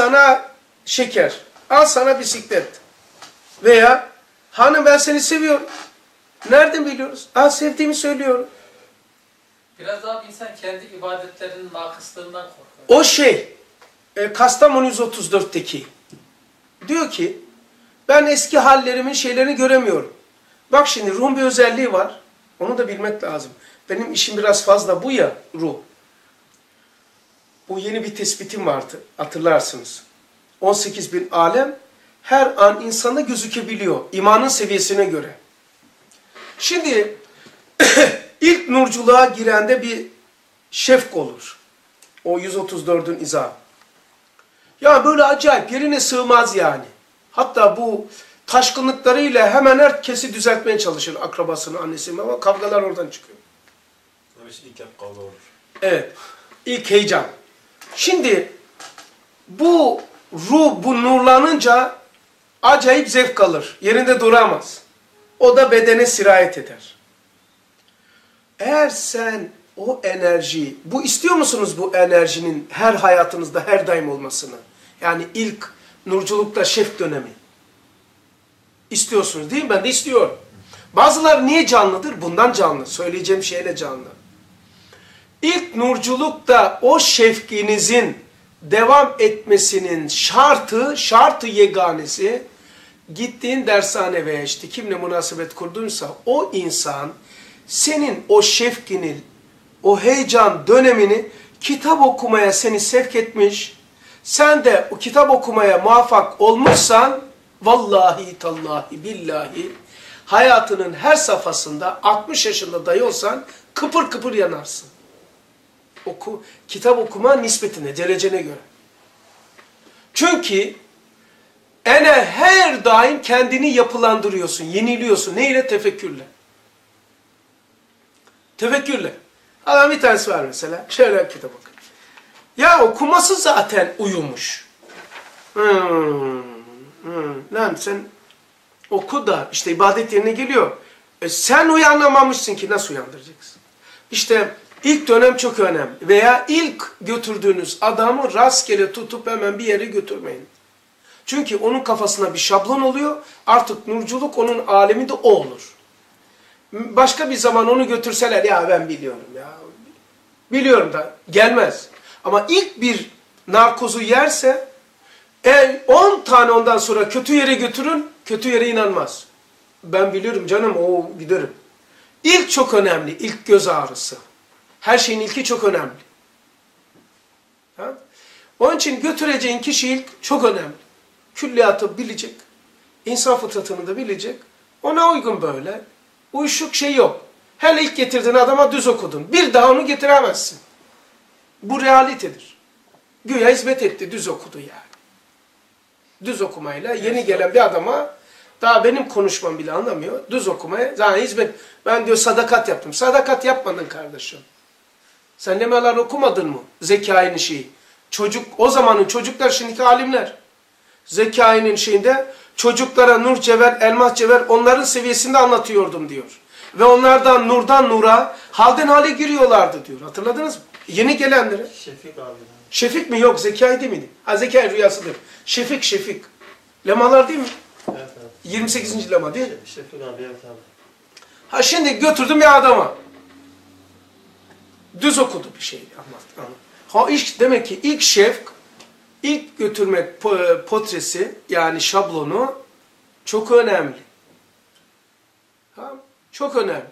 sana şeker, al sana bisiklet. Veya hanım ben seni seviyorum. Nereden biliyoruz? Al sevdiğimi söylüyorum. Biraz daha insan kendi ibadetlerinin nakıslığından korkuyor. O şey, e, Kastamonu 134'teki diyor ki ben eski hallerimin şeylerini göremiyorum. Bak şimdi ruhun bir özelliği var. Onu da bilmek lazım. Benim işim biraz fazla bu ya ruh. Bu yeni bir tespitim vardı hatırlarsınız. 18 bin alem her an insanda gözükebiliyor imanın seviyesine göre. Şimdi ilk nurculuğa girende bir şefk olur. O 134'ün izahı. Ya böyle acayip yerine sığmaz yani. Hatta bu taşkınlıklarıyla hemen herkesi düzeltmeye çalışır akrabasını, annesini ama kavgalar oradan çıkıyor. Evet ilk hep kavga olur. Evet. İlk heyecan. Şimdi bu ruh bu nurlanınca acayip zevk alır. Yerinde duramaz. O da bedene sirayet eder. Eğer sen o enerjiyi, bu istiyor musunuz bu enerjinin her hayatınızda her daim olmasını? Yani ilk nurculukta şef dönemi. İstiyorsunuz değil mi? Ben de istiyorum. Bazılar niye canlıdır? Bundan canlı. Söyleyeceğim şeyle canlı. İlk nurculukta o şefkinizin devam etmesinin şartı, şartı yeganesi gittiğin dershane veya işte kimle münasebet kurdunsa o insan senin o şefkini, o heyecan dönemini kitap okumaya seni sevk etmiş. Sen de o kitap okumaya muvaffak olmuşsan vallahi tallahi billahi hayatının her safhasında 60 yaşında dahi olsan kıpır kıpır yanarsın. Oku, kitap okuma nispetine, derecene göre. Çünkü ene her daim kendini yapılandırıyorsun, yeniliyorsun. Neyle? Tefekkürle. Tefekkürle. Adam bir tanesi var mesela. Şöyle kitap bakın. Ya okuması zaten uyumuş. Hmm, hmm. Lan sen oku da işte ibadet yerine geliyor. E sen uyanamamışsın ki nasıl uyandıracaksın? İşte ilk dönem çok önemli. Veya ilk götürdüğünüz adamı rastgele tutup hemen bir yere götürmeyin. Çünkü onun kafasına bir şablon oluyor. Artık nurculuk onun alemi de o olur. Başka bir zaman onu götürseler ya ben biliyorum ya. Biliyorum da gelmez. Ama ilk bir narkozu yerse eğer 10 tane ondan sonra kötü yere götürün kötü yere inanmaz. Ben biliyorum canım o giderim. İlk çok önemli. ilk göz ağrısı. Her şeyin ilki çok önemli. Ha? Onun için götüreceğin kişi ilk çok önemli. Külliyatı bilecek. insan fıtratını da bilecek. Ona uygun böyle. Uyuşuk şey yok. Hele ilk getirdiğin adama düz okudun. Bir daha onu getiremezsin. Bu realitedir. Güya hizmet etti, düz okudu yani. Düz okumayla yeni gelen bir adama daha benim konuşmam bile anlamıyor. Düz okumaya zaten hizmet. Ben diyor sadakat yaptım. Sadakat yapmadın kardeşim. Sen nemeler okumadın mı? Zekainin şeyi. Çocuk, o zamanın çocuklar şimdiki alimler. Zekainin şeyinde çocuklara nur cevher, elmas cevher onların seviyesinde anlatıyordum diyor. Ve onlardan nurdan nura halden hale giriyorlardı diyor. Hatırladınız mı? Yeni gelenlere. Şefik abi. Şefik mi? Yok Zekai değil miydi? Ha Zekai rüyasıdır. Şefik Şefik. Lemalar değil mi? Evet evet. 28. lema değil mi? Şefik abi evet abi. Ha şimdi götürdüm bir adama. Düz okudu bir şey anlattı. Ha iş demek ki ilk şefk, ilk götürmek potresi yani şablonu çok önemli. Ha, çok önemli.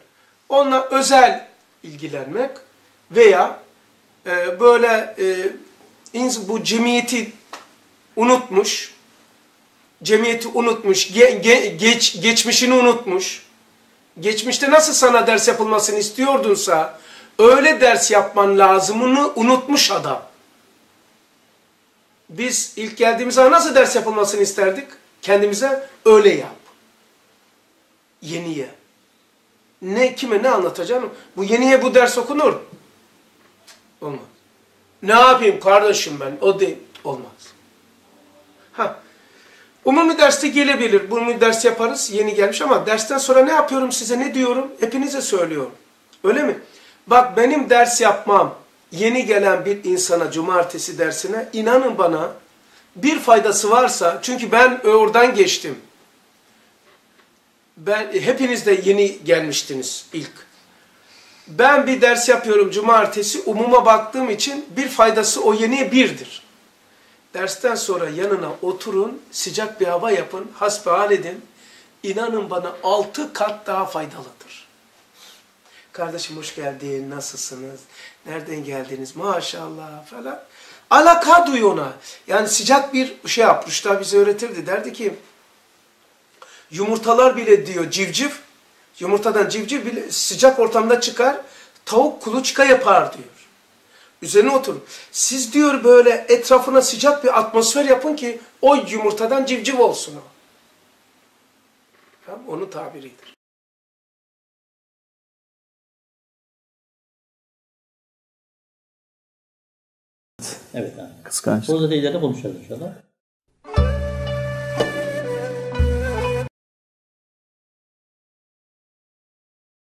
Onunla özel ilgilenmek veya e, böyle e, bu cemiyeti unutmuş, cemiyeti unutmuş, ge, ge, geç, geçmişini unutmuş, geçmişte nasıl sana ders yapılmasını istiyordunsa, öyle ders yapman lazımını unutmuş adam. Biz ilk geldiğimiz zaman nasıl ders yapılmasını isterdik? Kendimize öyle yap. Yeniye. Ne kime ne anlatacağım? Bu yeniye bu ders okunur. Olmaz. Ne yapayım kardeşim ben? O değil. Olmaz. Ha. Umumi derste gelebilir. Umumi ders yaparız. Yeni gelmiş ama dersten sonra ne yapıyorum size? Ne diyorum? Hepinize söylüyorum. Öyle mi? Bak benim ders yapmam yeni gelen bir insana cumartesi dersine inanın bana bir faydası varsa, çünkü ben oradan geçtim. Ben hepiniz de yeni gelmiştiniz ilk. Ben bir ders yapıyorum cumartesi, umuma baktığım için bir faydası o yeniye birdir. Dersten sonra yanına oturun, sıcak bir hava yapın, hasbihal edin. İnanın bana altı kat daha faydalıdır. Kardeşim hoş geldin, nasılsınız, nereden geldiniz, maşallah falan. Alaka duyuyor ona. Yani sıcak bir şey yap, Rüştü bize öğretirdi. Derdi ki, yumurtalar bile diyor civciv, yumurtadan civciv bile sıcak ortamda çıkar, tavuk kuluçka yapar diyor. Üzerine oturun. Siz diyor böyle etrafına sıcak bir atmosfer yapın ki o yumurtadan civciv olsun o. Tamam, onun tabiridir. Evet abi. Kıskanç. Burada da ileride konuşacağız inşallah.